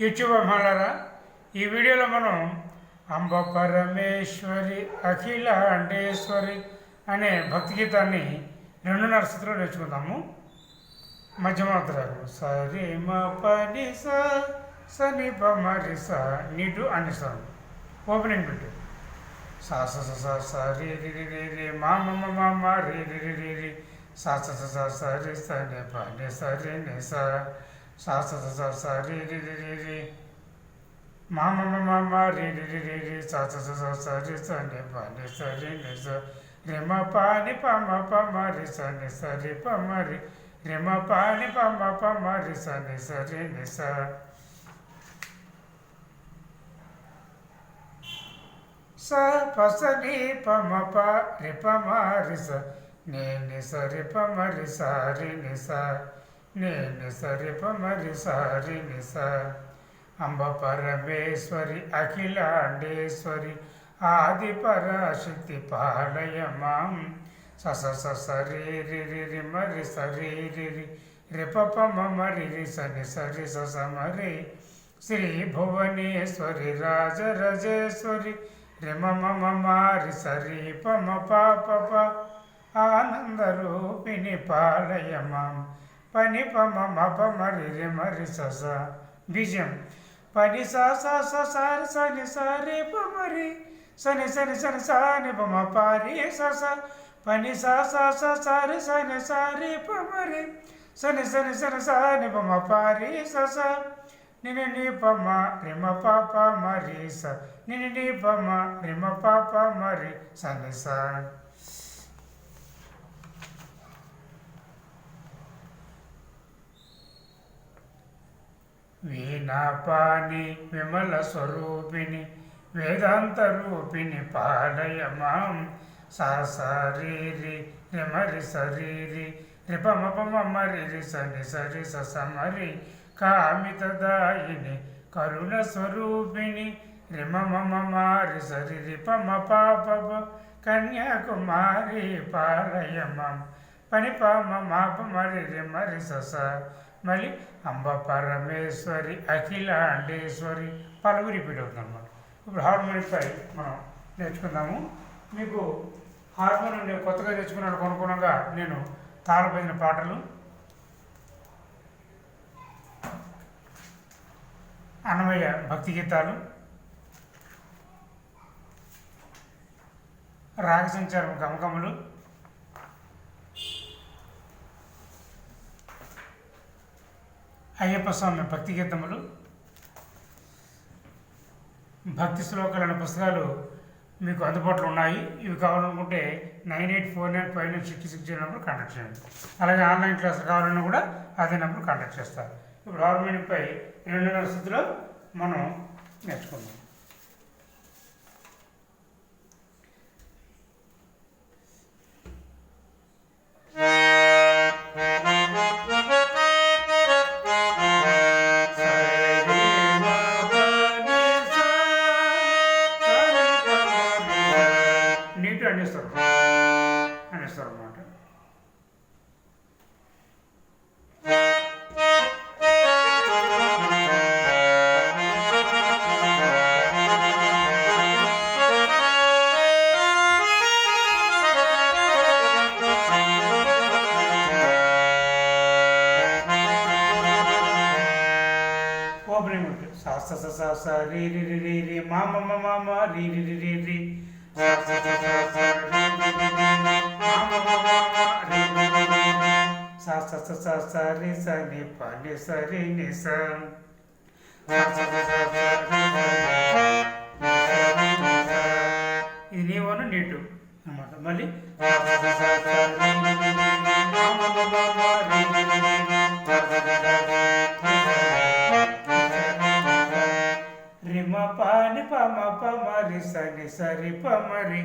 YouTube అమ్మాలరా ఈ వీడియోలో మనం అంబ పరమేశ్వరి అఖిలాండేశ్వరి అనే భక్తి గీతాన్ని రెండున్నర స్థితిలో నేర్చుకుందాము. మధ్యమాత్రాలు సరి మ పని స సని ప మరి స నీటు అనిస్తాను స ఓపెనింగ్ పెట్టు సా స స స రే రి రి రి రి మా మమ్మ మా మా మ రి రి రి రి రి. సా స స స రి స నే ప నే స రే నే స. సా సరస స రి రి రి రి రి మా మమ్మ మమ్మ మ మ రి రి రి రి రి సా స స స స రి స ని ప ని స రి ని స రి మ ప ని ప మ ప మ రి స ని స రి ప మ రి రి మ ప ని ప మ ప మ రి స ని స రి ని స స పస ని ప మ ప రి ప మ రి స ని ని స రి ప మ రి స రి ని స నేను ని స రి ప ని స అంబ పరమేశ్వరి అఖిలాండేశ్వరి ఆది పరాశక్తి పాలయ మాం స స మరి స రి రి రి సరి మ రి. రి రి రి స ని శ్రీ భువనేశ్వరి రాజ రజేశ్వరి రిమ మ మ మ స ప ఆనందరూపిణి పాలయ మాం పని పమ మప మరి ప మ రి రి మ బీజం పని స స స స రి స ని సని రి ప మ రి స ని పని స స స స రి స ని సని రి ప మ రి స ని స ని స ని స ని ప మ ప రి స స ని ని ని ప మ రి స ని ని ని ప మ రి మ ప ప మ రి స ని స వీణాపాని విమల స్వరూపిణి వేదాంత రూపిణి పాలయ మాం. సారీరి సరీరి రిమరి సరీరి రిపమపమరి సని సరి సమరి కామితదాయిని కరుణ స్వరూపిణి రిమమమారి సరి రిపమ పాప కన్యాకుమారి పాలయ మాం. పని పామ మాప మరి రిమరి సస. మళ్ళీ అంబ పరమేశ్వరి అఖిలాండేశ్వరి పలువురు రిపీట్ అవుతుంది అనమాట ఇప్పుడు హార్మోనియంపై మనం నేర్చుకుందాము. మీకు హార్మోనియం నేను కొత్తగా నేర్చుకున్నాను అనుగుణంగా నేను తాళపైన పాటలు. అన్నమయ్య భక్తి గీతాలు. రాగసంచారం గమగములు. అయ్యప్ప స్వామి భక్తి గీతములు భక్తి శ్లోకాలు అనే పుస్తకాలు మీకు అందుబాటులో ఉన్నాయి. ఇవి కావాలనుకుంటే nine eight four nine five nine six six number contact చేయండి. అలాగే ఆన్లైన్ క్లాసులు కావాలన్నా కూడా అదే నెంబర్ కాంటాక్ట్ చేస్తారు. ఇప్పుడు హార్మోనియంపై రెండున్నర స్థితిలో మనం నేర్చుకుందాం. ఓపెనింగ్ ఉంటుంది సా స స స స రి రి రి రి రి మా మ మ మ మ రి రి రి రి రి సా స స స స రి రి రి రి రి మా మ మ మ మ రి రి రి రి రి సా స స స స రి స ని ప ని స రి ని స సా స స స స రి స ని ప ని స రి ని స. ఇది నీ వన్ నీ టూ అన్నమాట మళ్ళీ ని సని సరి పమరి.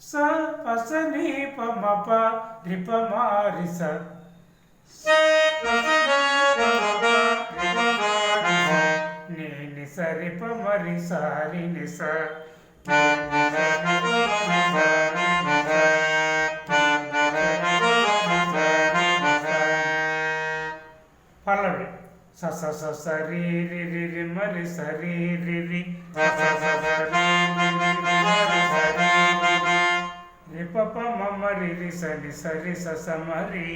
స పస ని పమ ప రి పమారి స. ని సరి పమరి సారి ని స. పల్లవి స స స సరి రి రి రి మరి సరి రి రి రి. పప మమ్మరి రి సరి సరి స సమరి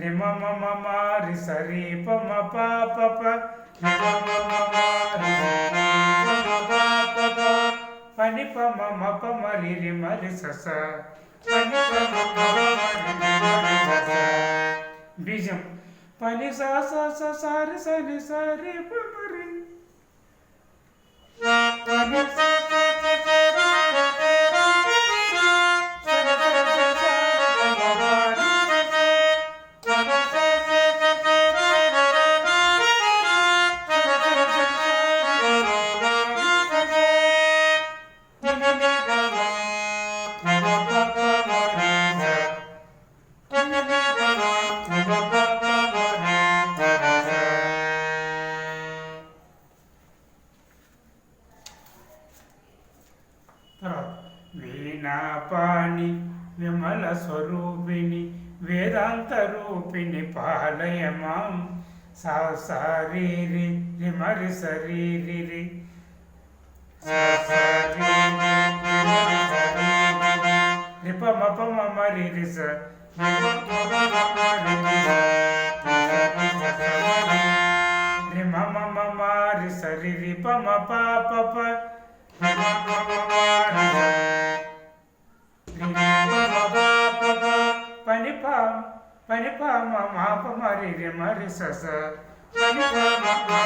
రి మమ మమ సరి ప మ ప ప ప. రి మమ మరి రి మరి స. బీజం పని సారి సరి సరి పరి పాణి విమల స్వరూపిణి వేదాంత రూపిణి పాలయ మాం సారీరి రిమరి శరీరి రిపమపమ మరి స రిమమ సరి రిపమ పాప పనిప పనిప మా మాప మరి మరి సస పనిప మా